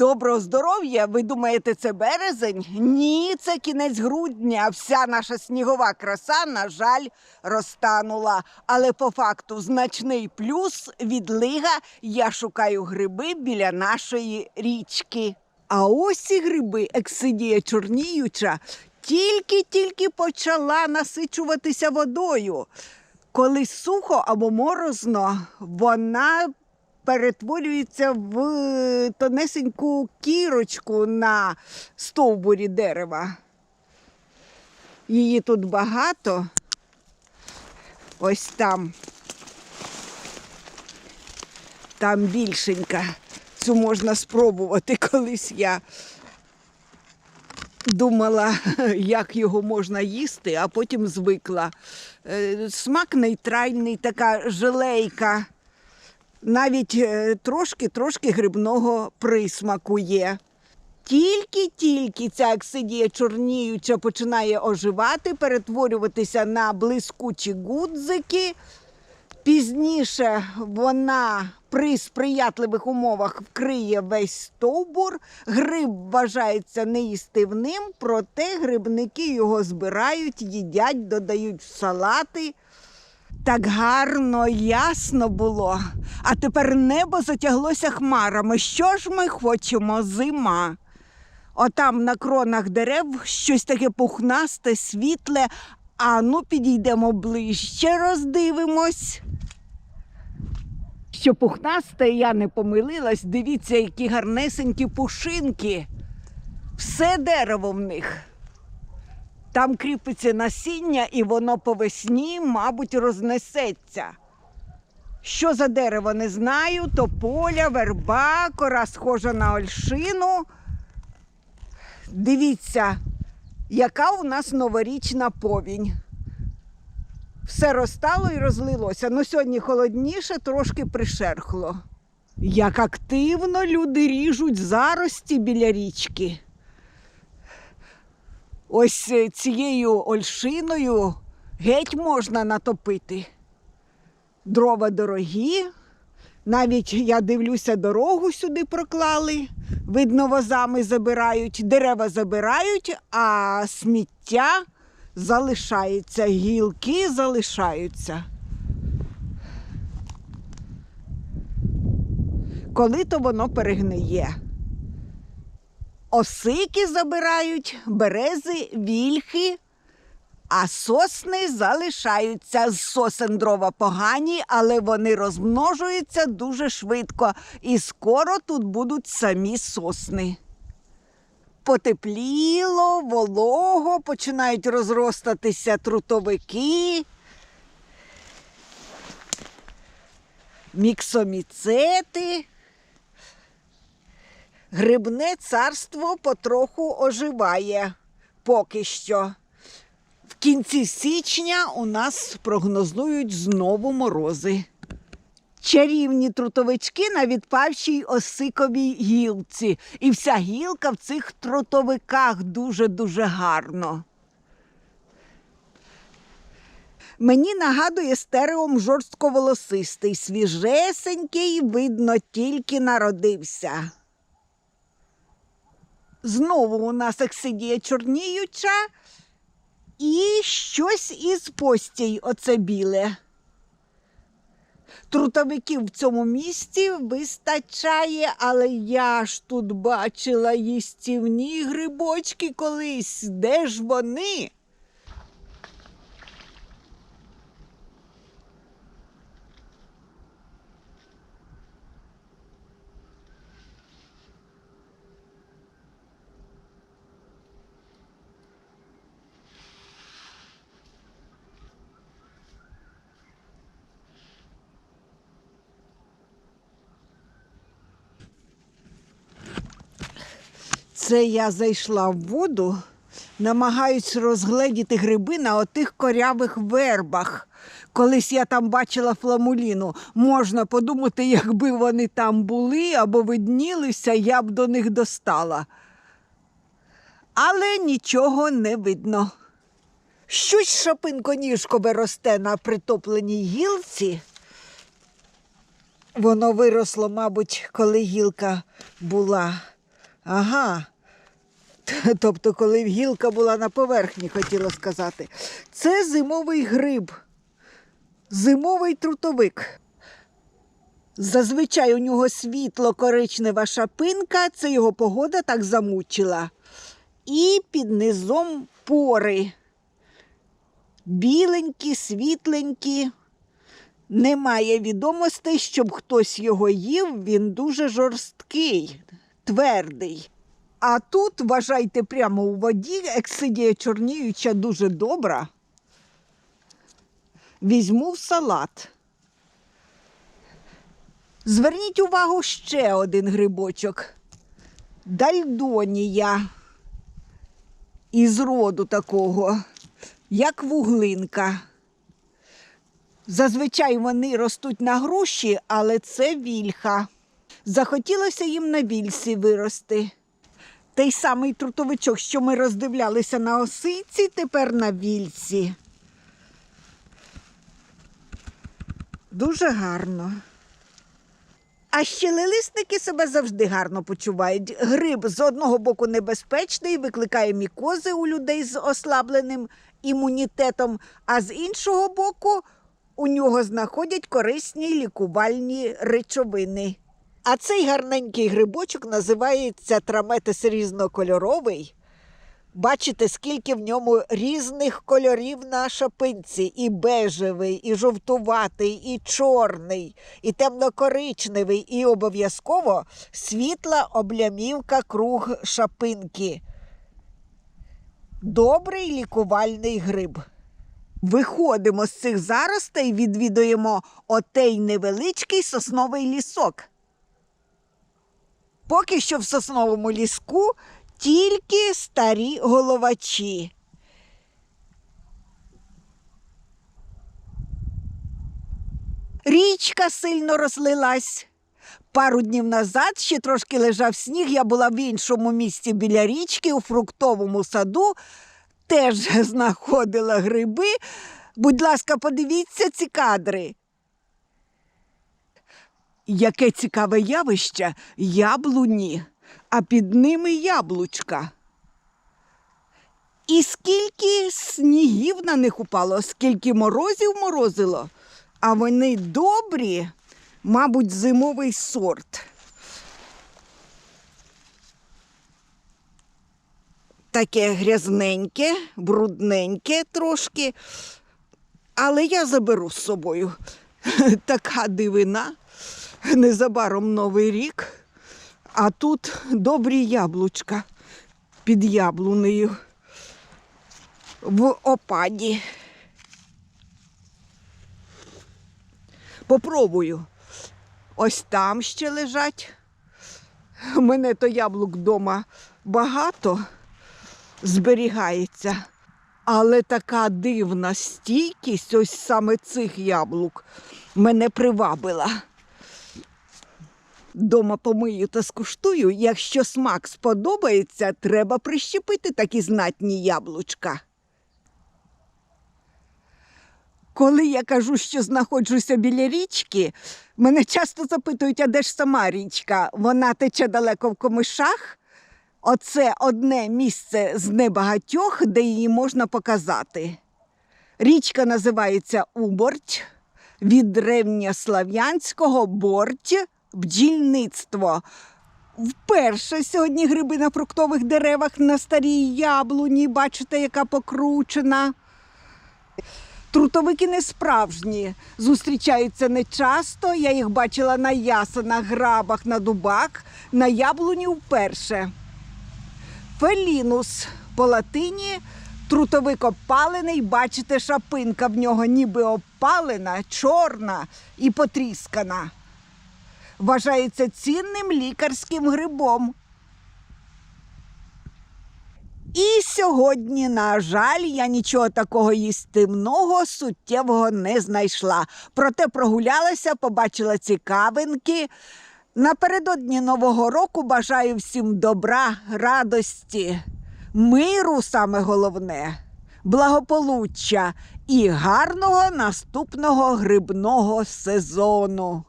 Доброго здоров'я! Ви думаєте, це березень? Ні, це кінець грудня. Вся наша снігова краса, на жаль, розтанула. Але по факту значний плюс відлига. Я шукаю гриби біля нашої річки. А ось і гриби ексидія чорніюча тільки-тільки почала насичуватися водою. Коли сухо або морозно, вона перетворюється в тонесеньку кірочку на стовбурі дерева. Її тут багато. Ось там. Там більшенька. Цю можна спробувати колись я думала, як його можна їсти, а потім звикла. Е, Смак нейтральний, така желейка. Навіть е, трошки-трошки грибного присмаку є. Тільки-тільки ця аксидія чорніюча починає оживати, перетворюватися на блискучі гудзики. Пізніше вона при сприятливих умовах вкриє весь стовбур. Гриб вважається неїстивним, проте грибники його збирають, їдять, додають в салати. Так гарно, ясно було. А тепер небо затяглося хмарами. Що ж ми хочемо? Зима. Отам на кронах дерев щось таке пухнасте, світле. А ну підійдемо ближче, роздивимось. Що пухнасте, я не помилилась. Дивіться, які гарнесенькі пушинки. Все дерево в них. Там кріпиться насіння, і воно по весні, мабуть, рознесеться. Що за дерево, не знаю. Тополя, верба, кора схожа на ольшину. Дивіться, яка у нас новорічна повінь. Все розтало і розлилося. Ну сьогодні холодніше, трошки пришерхло. Як активно люди ріжуть зарості біля річки. Ось е, цією ольшиною геть можна натопити. Дрова дорогі. Навіть я дивлюся, дорогу сюди проклали. Видно, возами забирають, дерева забирають, а сміття залишається, гілки залишаються. Коли то воно перегниє. Осики забирають, берези, вільхи, а сосни залишаються. З сосен дрова погані, але вони розмножуються дуже швидко. І скоро тут будуть самі сосни. Потепліло, волого, починають розростатися трутовики. Міксоміцети. Грибне царство потроху оживає поки що. В кінці січня у нас прогнозують знову морози. Чарівні трутовички на відпавшій осиковій гілці. І вся гілка в цих трутовиках дуже-дуже гарно. Мені нагадує стереом жорстковолосистий, свіжесенький, видно, тільки народився. Знову у нас ексидія чорніюча і щось із постій оце біле. Трутовиків в цьому місці вистачає, але я ж тут бачила їстівні грибочки колись. Де ж вони? Це я зайшла в воду, намагаюсь розгледіти гриби на отих корявих вербах. Колись я там бачила фламуліну. Можна подумати, якби вони там були або виднілися, я б до них достала. Але нічого не видно. Щось шапинко-ніжкове росте на притопленій гілці. Воно виросло, мабуть, коли гілка була Ага. Тобто, коли гілка була на поверхні, хотіла сказати. Це зимовий гриб, зимовий трутовик. Зазвичай у нього світло коричнева шапинка, це його погода так замучила. І під низом пори. Біленькі, світленькі. Немає відомостей, щоб хтось його їв, він дуже жорсткий, твердий. А тут, вважайте, прямо у воді, ексидія чорніюча дуже добра. Візьму в салат. Зверніть увагу ще один грибочок. Дальдонія. Із роду такого, як вуглинка. Зазвичай вони ростуть на груші, але це вільха. Захотілося їм на вільсі вирости. Той самий трутовичок, що ми роздивлялися на осиці, тепер на вільці. Дуже гарно. А ще лилисники себе завжди гарно почувають. Гриб з одного боку небезпечний, викликає мікози у людей з ослабленим імунітетом, а з іншого боку у нього знаходять корисні лікувальні речовини. А цей гарненький грибочок називається траметис різнокольоровий. Бачите, скільки в ньому різних кольорів на шапинці: і бежевий, і жовтуватий, і чорний, і темнокоричневий, і обов'язково світла облямівка круг шапинки. Добрий лікувальний гриб. Виходимо з цих заростей, відвідуємо отей невеличкий сосновий лісок. Поки що в сосновому ліску тільки старі головачі. Річка сильно розлилась. Пару днів назад ще трошки лежав сніг. Я була в іншому місці біля річки, у фруктовому саду, теж знаходила гриби. Будь ласка, подивіться ці кадри. Яке цікаве явище яблуні, а під ними яблучка. І скільки снігів на них упало, скільки морозів морозило, а вони добрі, мабуть, зимовий сорт. Таке грязненьке, брудненьке трошки, але я заберу з собою. Така дивина. Незабаром новий рік, а тут добрі яблучка під яблунею в опаді. Попробую. Ось там ще лежать. У мене то яблук вдома багато зберігається. Але така дивна стійкість ось саме цих яблук мене привабила. Дома помию та скуштую. Якщо смак сподобається, треба прищепити такі знатні яблучка. Коли я кажу, що знаходжуся біля річки, мене часто запитують, а де ж сама річка? Вона тече далеко в комишах. Оце одне місце з небагатьох, де її можна показати. Річка називається Уборть, від древньослав'янського борть бджільництво. Вперше сьогодні гриби на фруктових деревах на старій яблуні. Бачите, яка покручена. Трутовики не справжні, зустрічаються нечасто. Я їх бачила на ясенах, грабах, на дубах, на яблуні вперше. Фелінус по латині трутовик опалений, бачите, шапинка в нього ніби опалена, чорна і потріскана. Вважається цінним лікарським грибом. І сьогодні, на жаль, я нічого такого їстивного суттєвого не знайшла. Проте прогулялася, побачила цікавинки. Напередодні Нового року бажаю всім добра, радості, миру саме головне, благополуччя і гарного наступного грибного сезону.